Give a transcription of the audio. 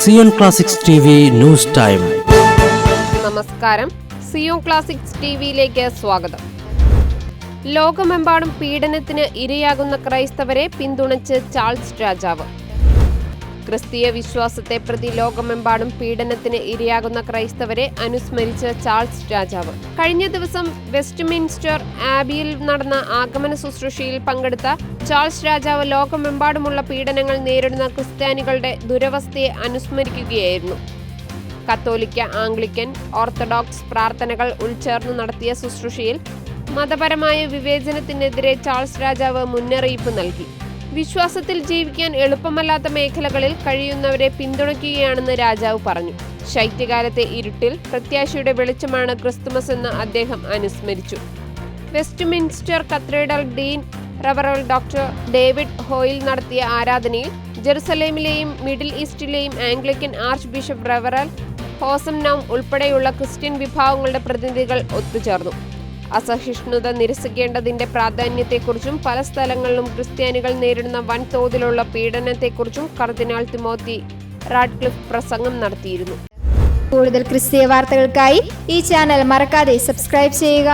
Zion classics T V news time. നമസ്കാരം. Zion classics T സ്വാഗതം. ലോകമെമ്പാടും പീഡനത്തിന് ഇരയാകുന്ന ക്രൈസ്തവരെ പിന്തുണച്ച് ചാൾസ് രാജാവ്. ക്രിസ്തീയ വിശ്വാസത്തെ പ്രതി ലോകമെമ്പാടും പീഡനത്തിന് ഇരയാകുന്ന ക്രൈസ്തവരെ അനുസ്മരിച്ച ചാൾസ് രാജാവ്. കഴിഞ്ഞ ദിവസം വെസ്റ്റ്മിൻസ്റ്റർ ആബിയിൽ നടന്ന ആഗമന ശുശ്രൂഷയിൽ പങ്കെടുത്ത ചാൾസ് രാജാവ് ലോകമെമ്പാടുമുള്ള പീഡനങ്ങൾ നേരിടുന്ന ക്രിസ്ത്യാനികളുടെ ദുരവസ്ഥയെ അനുസ്മരിക്കുകയായിരുന്നു. കത്തോലിക്ക ആംഗ്ലിക്കൻ ഓർത്തഡോക്സ് പ്രാർത്ഥനകൾ ഉൾച്ചേർന്ന് നടത്തിയ ശുശ്രൂഷയിൽ മതപരമായ വിവേചനത്തിനെതിരെ ചാൾസ് രാജാവ് മുന്നറിയിപ്പ് നൽകി. വിശ്വാസത്തിൽ ജീവിക്കാൻ എളുപ്പമല്ലാത്ത മേഖലകളിൽ കഴിയുന്നവരെ പിന്തുണയ്ക്കുകയാണെന്ന് രാജാവ് പറഞ്ഞു. ശൈത്യകാലത്തെ ഇരുട്ടിൽ പ്രത്യാശയുടെ വെളിച്ചമാണ് ക്രിസ്തുമസ് എന്ന് അദ്ദേഹം അനുസ്മരിച്ചു. വെസ്റ്റ്മിൻസ്റ്റർ കത്തീഡ്രൽ ഡീൻ റവറൽ ഡോക്ടർ ഡേവിഡ് ഹോയിൽ നടത്തിയ ആരാധനയിൽ ജെറുസലേമിലെയും മിഡിൽ ഈസ്റ്റിലെയും ആംഗ്ലിക്കൻ ആർച്ച് ബിഷപ്പ് റവറൽ ഹോസം നൗം ഉൾപ്പെടെയുള്ള ക്രിസ്ത്യൻ വിഭാഗങ്ങളുടെ പ്രതിനിധികൾ ഒത്തുചേർന്നു. അസഹിഷ്ണുത നിരസിക്കേണ്ടതിന്റെ പ്രാധാന്യത്തെക്കുറിച്ചും പല സ്ഥലങ്ങളിലും ക്രിസ്ത്യാനികൾ നേരിടുന്ന വൻതോതിലുള്ള പീഡനത്തെക്കുറിച്ചും കർദിനാൾ തിമോത്തി റാഡ്ക്ലിഫ് പ്രസംഗം നടത്തിയിരുന്നു. കൂടുതൽ ക്രിസ്തീയ വാർത്തകൾക്കായി ഈ ചാനൽ മറക്കാതെ സബ്സ്ക്രൈബ് ചെയ്യുക.